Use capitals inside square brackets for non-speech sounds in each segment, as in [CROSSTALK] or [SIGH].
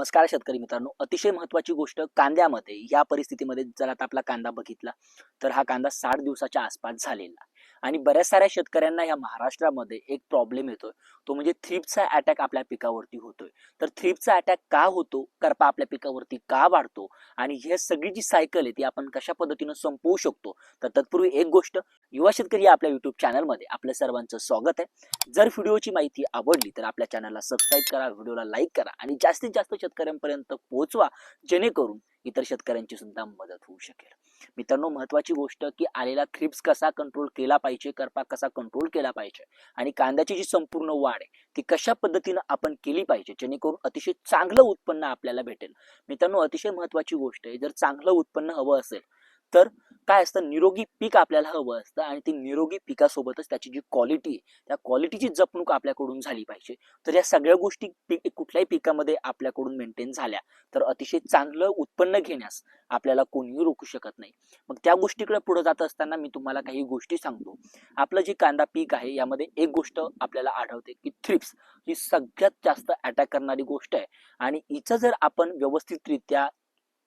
नमस्कार शेतकरी मित्रांनो. अतिशय महत्वाची गोष्ट कांद्यामध्ये या परिस्थितीमध्ये जर आता आपला कांदा बघितला तर हा कांदा साठ दिवसाच्या आसपास झालेला. आणि बऱ्याच साऱ्या शेतकऱ्यांना या महाराष्ट्रामध्ये एक प्रॉब्लेम येतोय. तो म्हणजे थ्रीपचा अटॅक आपल्या पिकावरती होतोय. तर थ्रीपचा अटॅक का होतो? करपा आपल्या पिकावरती का वाढतो? आणि हे सगळी जी सायकल आहे ती आपण कशा पद्धतीनं संपवू शकतो? तर तत्पूर्वी एक गोष्ट युवा शेतकरी या आपल्या युट्यूब चॅनलमध्ये आपल्या सर्वांचं स्वागत आहे. जर व्हिडिओची माहिती आवडली तर आपल्या चॅनलला सबस्क्राईब करा व्हिडिओला लाईक करा आणि जास्तीत जास्त शेतकऱ्यांपर्यंत पोहोचवा जेणेकरून इतर शेतकऱ्यांची सुद्धा मदत होऊ शकेल. मित्रांनो महत्वाची गोष्ट की आलेला थ्रिप्स कसा कंट्रोल केला पाहिजे करपा कसा कंट्रोल केला पाहिजे आणि कांद्याची जी संपूर्ण वाढ आहे ती कशा पद्धतीनं आपण केली पाहिजे जेणेकरून अतिशय चांगलं उत्पन्न आपल्याला भेटेल. मित्रांनो अतिशय महत्वाची गोष्ट आहे जर चांगलं उत्पन्न हवं असेल तर काय असतं निरोगी पीक आपल्याला हवं असतं आणि ती निरोगी पिकासोबतच त्याची जी क्वालिटी आहे त्या क्वालिटीची जपणूक आपल्याकडून झाली पाहिजे. तर या सगळ्या गोष्टी पीक कुठल्याही पिकामध्ये आपल्याकडून मेंटेन झाल्या तर अतिशय चांगलं उत्पन्न घेण्यास आपल्याला कोणीही रोखू शकत नाही. मग त्या गोष्टीकडे पुढे जात असताना मी तुम्हाला काही गोष्टी सांगतो. आपलं जे कांदा पीक आहे यामध्ये एक गोष्ट आपल्याला आढळते की थ्रिप्स ही सगळ्यात जास्त अटॅक करणारी गोष्ट आहे. आणि हिचं जर आपण व्यवस्थितरित्या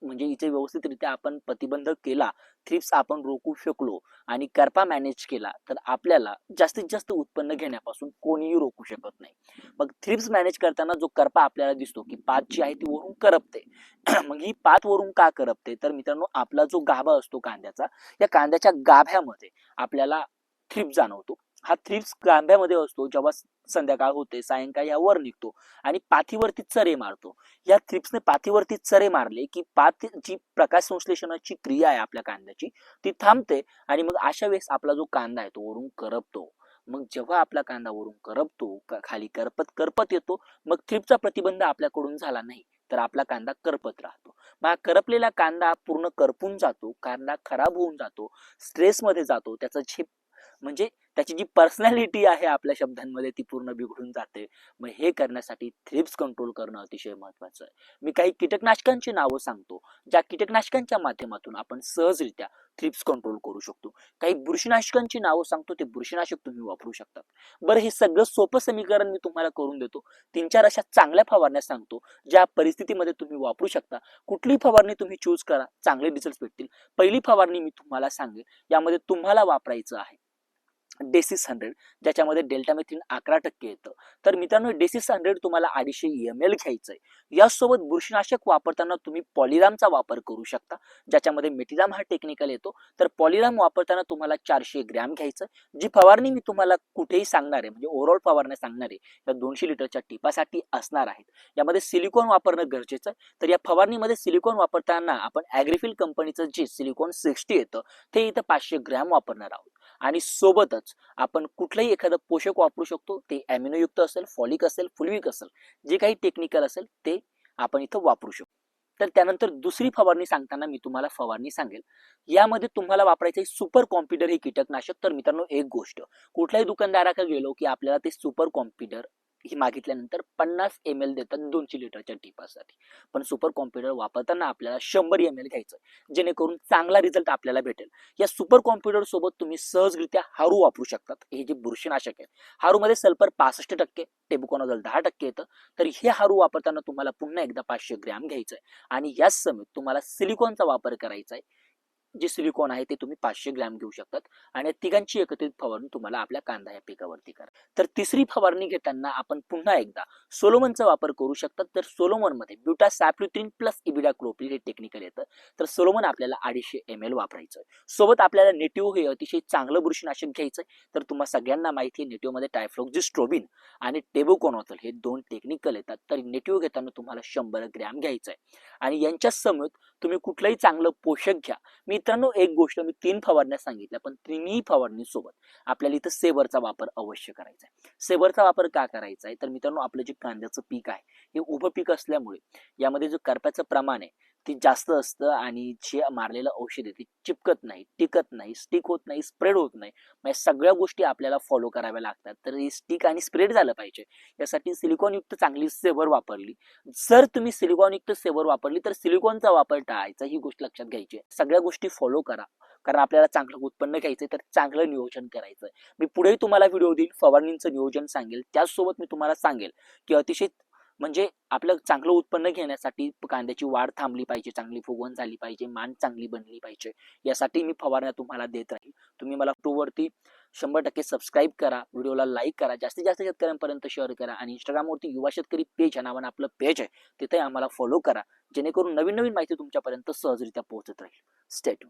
म्हणजे इथे व्यवस्थितरित्या आपण प्रतिबंध केला थ्रिप्स आपण रोखू शकलो आणि करपा मॅनेज केला तर आपल्याला जास्तीत जास्त उत्पन्न घेण्यापासून कोणीही रोखू शकत नाही. मग थ्रिप्स मॅनेज करताना जो करपा आपल्याला दिसतो की पात जी आहे ती वरून करपते. [CLEARS THROAT] मग ही पात वरून का करपते? तर मित्रांनो आपला जो गाभा असतो कांद्याचा या कांद्याच्या गाभ्यामध्ये आपल्याला थ्रिप जाणवतो. हा थ्रिप्स गांभ्यामध्ये असतो जेव्हा संध्याकाळ होते सायंकाळी हा वर निघतो आणि पाथीवरती चरे मारतो. या थ्रिप्सने पाथीवरती चरे मारले की पाथ जी प्रकाश संश्लेषणाची क्रिया आहे आपल्या कांद्याची ती थांबते आणि मग अशा वेळेस आपला जो कांदा आहे तो वरून करपतो. मग जेव्हा आपला कांदा वरून करपतो खाली करपत करपत येतो मग थ्रिपचा प्रतिबंध आपल्याकडून झाला नाही तर आपला कांदा करपत राहतो. मग करपलेला कांदा पूर्ण करपून जातो कांदा खराब होऊन जातो स्ट्रेसमध्ये जातो त्याचं झेप म्हणजे त्याची जी पर्सनॅलिटी आहे आपल्या शब्दांमध्ये ती पूर्ण बिघडून जाते. मग हे करण्यासाठी थ्रिप्स कंट्रोल करणं अतिशय महत्वाचं आहे. मी काही कीटकनाशकांची नावं सांगतो ज्या कीटकनाशकांच्या माध्यमातून आपण सहजरित्या थ्रिप्स कंट्रोल करू शकतो. काही बुरशीनाशकांची नावं सांगतो ते बुरशीनाशक तुम्ही वापरू शकतात. बरं हे सगळं सोपं समीकरण मी तुम्हाला करून देतो. तीन चार अशा चांगल्या फवारण्या सांगतो ज्या परिस्थितीमध्ये तुम्ही वापरू शकता. कुठली फवारणी तुम्ही चूज करा चांगले रिझल्ट भेटतील. पहिली फवारणी मी तुम्हाला सांगेल यामध्ये तुम्हाला वापरायचं आहे. डेसिस हंड्रेड ज्याच्यामध्ये डेल्टामेथ्रिन अकरा टक्के येतं. तर मित्रांनो डेसिस हंड्रेड तुम्हाला अडीचशे एम एल घ्यायचंय. यासोबत बुरशीनाशक वापरताना तुम्ही पॉलिरामचा वापर करू शकता ज्याच्यामध्ये मेटिराम हा टेक्निकल येतो. तर पॉलिराम वापरताना तुम्हाला चारशे ग्रॅम घ्यायचं जी फवारणी मी तुम्हाला कुठेही सांगणार आहे म्हणजे ओव्हरऑल फवारण्या सांगणार आहे या दोनशे लिटरच्या टिपासाठी असणार आहेत. यामध्ये सिलिकॉन वापरणं गरजेचं आहे. तर या फवारणीमध्ये सिलिकॉन वापरताना आपण ॲग्रिफिल कंपनीचं जे सिलिकॉन सिक्स्टी येतं ते इथं पाचशे ग्रॅम वापरणार आहोत. आणि सोबतच आपण कुठलंही एखादं पोषक वापरू शकतो. ते ॲमिनोयुक्त असेल फॉलिक असेल फुलविक असेल जे काही टेक्निकल असेल ते आपण इथं वापरू शकतो. तर त्यानंतर दुसरी फवारणी सांगताना मी तुम्हाला फवारणी सांगेल. यामध्ये तुम्हाला वापरायचं आहे सुपर कॉम्प्युटर हे कीटकनाशक. तर मित्रांनो एक गोष्ट. कुठल्याही दुकानदाराकडे गेलो की आपल्याला ते सुपर कॉम्प्युटर ही मागितल्यानंतर पन्नास एम एल देतात दोनशे लिटरच्या टिपासाठी. पण सुपर कॉम्प्युटर वापरताना आपल्याला शंभर एम एल घ्यायचं जेणेकरून चांगला रिझल्ट आपल्याला भेटेल. या सुपर कॉम्प्युटर सोबत तुम्ही सहजरित्या हारू वापरू शकतात. हे जे बुरशीनाशक आहे हारूमध्ये सल्फर पासष्ट टक्के टेबुकॉनोजल दहा टक्के येतं. तर हे हारू वापरताना तुम्हाला पुन्हा एकदा पाचशे ग्रॅम घ्यायचं आहे आणि याच समेत तुम्हाला सिलिकॉनचा वापर करायचा आहे जे सिलिकॉन आहे ते तुम्ही पाचशे ग्रॅम घेऊ शकतात आणि तिघांची एकत्रित फवारणी तुम्हाला आपल्या कांदा या पिकावरती करा. तर तिसरी फवारणी घेताना आपण पुन्हा एकदा सोलोमनचा वापर करू शकतात. तर सोलोमनमध्ये ब्युटा सॅप्युट्रिन प्लस इबिडा क्लोपिल हे टेक्निकल येतं. तर सोलोमन आपल्याला अडीचशे एम एल वापरायचं आहे. सोबत आपल्याला नेटिव्ह हे अतिशय चांगलं बुरशीनाशक घ्यायचं आहे. तर तुम्हाला सगळ्यांना माहिती आहे नेटिव्हमध्ये टायफ्लोक्झिस्ट्रोबिन आणि टेबोकोनॉथल हे दोन टेक्निकल येतात. तर नेटिव्ह घेताना तुम्हाला शंभर ग्रॅम घ्यायचं आहे. आणि यांच्या समेत तुम्ही कुठलंही चांगलं पोषक घ्या. मी मित्रांनो एक गोष्ट मी तीन फवारण्या सांगितल्या पण तिन्ही फवारणी सोबत आपल्याला इथं सेवरचा वापर अवश्य करायचा आहे. सेवरचा वापर का करायचा आहे? तर मित्रांनो आपलं जे कांद्याचं पीक आहे हे उभं पीक असल्यामुळे यामध्ये जो करप्याचं प्रमाण आहे ते जास्त असतं आणि जे मारलेलं औषध आहे ते चिपकत नाही टिकत नाही स्टिक होत नाही स्प्रेड होत नाही. म्हणजे सगळ्या गोष्टी आपल्याला फॉलो कराव्या लागतात. तर हे स्टिक आणि स्प्रेड झालं पाहिजे. यासाठी सिलिकॉनयुक्त चांगली सेवर वापरली. जर तुम्ही सिलिकॉनयुक्त सेवर वापरली तर सिलिकॉनचा वापर टाळायचा ही गोष्ट लक्षात घ्यायची आहे. सगळ्या गोष्टी फॉलो करा. कारण आपल्याला चांगलं उत्पन्न घ्यायचंय तर चांगलं नियोजन करायचं मी पुढेही तुम्हाला व्हिडिओ देईल फवारणींचं नियोजन सांगेल. त्याचसोबत मी तुम्हाला सांगेल की अतिशय म्हणजे आपलं चांगलं उत्पन्न घेण्यासाठी कांद्याची वाढ थांबली पाहिजे चांगली फुगवण झाली पाहिजे मान चांगली बनली पाहिजे यासाठी मी फवारण्या तुम्हाला देत राहील. तुम्ही मला टूवरती शंभर टक्के सबस्क्राईब करा व्हिडिओला लाईक करा जास्तीत जास्त शेतकऱ्यांपर्यंत शेअर करा आणि इंस्टाग्रामवरती युवा शेतकरी पेज या नावानं आपलं पेज आहे तिथे आम्हाला फॉलो करा जेणेकरून नवीन नवीन माहिती तुमच्यापर्यंत सहजरित्या पोहोचत राहील. स्टेट